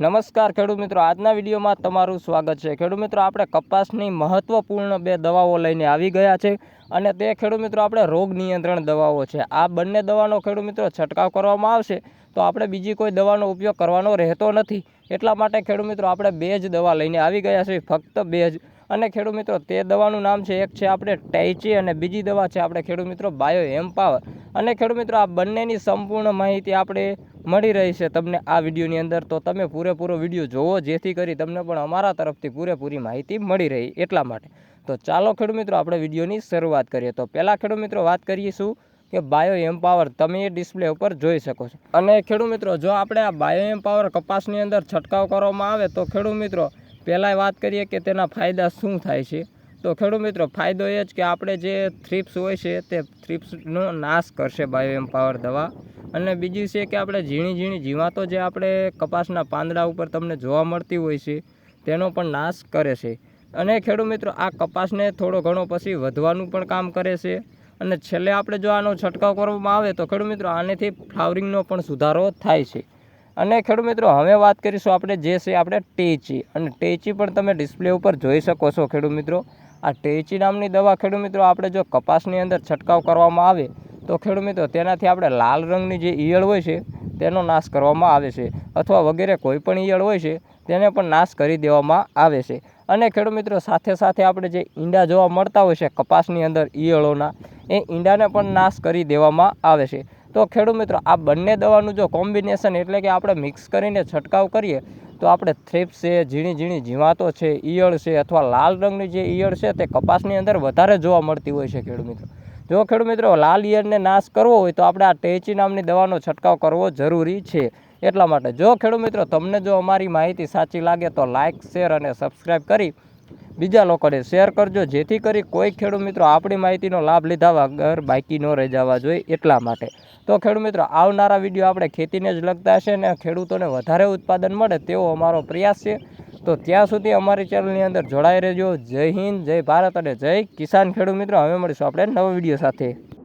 નમસ્કાર ખેડૂત મિત્રો, આજના વિડીયોમાં તમારું સ્વાગત છે. ખેડૂત મિત્રો, આપણે કપાસની મહત્વપૂર્ણ બે દવાઓ લઈને આવી ગયા છે અને તે ખેડૂત મિત્રો, આપણે રોગ નિયંત્રણ દવાઓ છે. આ બંને દવાનો ખેડૂત મિત્રો, છંટકાવ કરવામાં આવશે તો આપણે બીજી કોઈ દવાનો ઉપયોગ કરવાનો રહેતો નથી. એટલા માટે ખેડૂત મિત્રો, આપણે બે જ દવા લઈને આવી ગયા છે, ફક્ત બે જ. અને ખેડૂત મિત્રો, તે દવાનું નામ છે, એક છે આપણે ટેચી અને બીજી દવા છે આપણે ખેડૂત મિત્રો બાયો એમ્પાવર અને ખેડૂત મિત્રો, આ બંનેની સંપૂર્ણ માહિતી આપણે મળી રહી છે તમને આ વિડીયોની અંદર. તો તમે પૂરેપૂરો વીડિયો જોવો, જેથી કરી તમને પણ અમારા તરફથી પૂરેપૂરી માહિતી મળી રહી એટલા માટે. તો ચાલો ખેડૂત મિત્રો, આપણે વિડીયોની શરૂઆત કરીએ. તો પહેલાં ખેડૂત મિત્રો, વાત કરીશું કે બાયો એમ્પાવર તમે એ ડિસ્પ્લે ઉપર જોઈ શકો છો. અને ખેડૂત મિત્રો, જો આપણે આ બાયો એમ્પાવર કપાસની અંદર છંટકાવ કરવામાં આવે, તો ખેડૂત મિત્રો પહેલાં વાત કરીએ કે તેના ફાયદા શું થાય છે? તો ખેડૂત મિત્રો, ફાયદો એ જ કે આપણે જે થ્રિપ્સ હોય છે, તે થ્રિપ્સનો નાશ કરશે બાયો એમ્પાવર દવા. અને બીજી છે કે આપણે ઝીણી ઝીણી જીવાતો જે આપણે કપાસના પાંદડા ઉપર તમને જોવા મળતી હોય છે, તેનો પણ નાશ કરે છે. અને ખેડૂત મિત્રો, આ કપાસને થોડો ઘણો પછી વધવાનું પણ કામ કરે છે. અને છેલ્લે આપણે જો આનો છંટકાવ કરવામાં આવે તો ખેડૂત મિત્રો, આનેથી ફ્લાવરિંગનો પણ સુધારો થાય છે. અને ખેડૂત મિત્રો, હવે વાત કરીશું આપણે જે છે આપણે ટેચી. અને ટેચી પણ તમે ડિસ્પ્લે ઉપર જોઈ શકો છો ખેડૂત મિત્રો. આ ટેચી નામની દવા ખેડૂત મિત્રો આપણે જો કપાસની અંદર છંટકાવ કરવામાં આવે, તો ખેડૂત મિત્રો તેનાથી આપણે લાલ રંગની જે ઈયળ હોય છે, તેનો નાશ કરવામાં આવે છે. અથવા વગેરે કોઈ પણ ઈયળ હોય છે, તેને પણ નાશ કરી દેવામાં આવે છે. અને ખેડૂત મિત્રો, સાથે સાથે આપણે જે ઈંડા જોવા મળતા હોય છે કપાસની અંદર ઈયળોના, એ ઈંડાને પણ નાશ કરી દેવામાં આવે છે. તો ખેડૂત મિત્રો, આ બંને દવાનું જો કોમ્બિનેશન એટલે કે આપણે મિક્સ કરીને છંટકાવ કરીએ તો આપણે થ્રિપ્સ છે, ઝીણી ઝીણી જીવાતો છે, ઈયળ છે અથવા લાલ રંગની જે ઈયળ છે તે કપાસની અંદર વધારે જોવા મળતી હોય છે ખેડૂત મિત્રો. જો ખેડૂત મિત્રો લાલ ઈયળને નાશ કરવો હોય તો આપણે આ ટેચી નામની દવાનો છંટકાવ કરવો જરૂરી છે. એટલા માટે જો ખેડૂત મિત્રો તમને જો અમારી માહિતી સાચી લાગે તો લાઇક શેર અને સબસ્ક્રાઈબ કરી બીજા લોકોને શેર કરજો. જેથી કરી કોઈ ખેડૂત મિત્રો આપણી માહિતીનો લાભ લીધા વગર બાકી ન રહી જવા જોઈએ એટલા માટે. તો ખેડૂત મિત્રો, આવનારા વીડિયો આપણે ખેતીને જ લગતા હશે અને ખેડૂતોને વધારે ઉત્પાદન મળે તેવો અમારો પ્રયાસ છે. તો ત્યાં સુધી અમારી ચેનલની અંદર જોડાઈ રહેજો. જય હિન્દ, જય ભારત અને જય કિસાન ખેડૂત મિત્રો. હવે મળીશું આપણે નવા વીડિયો સાથે.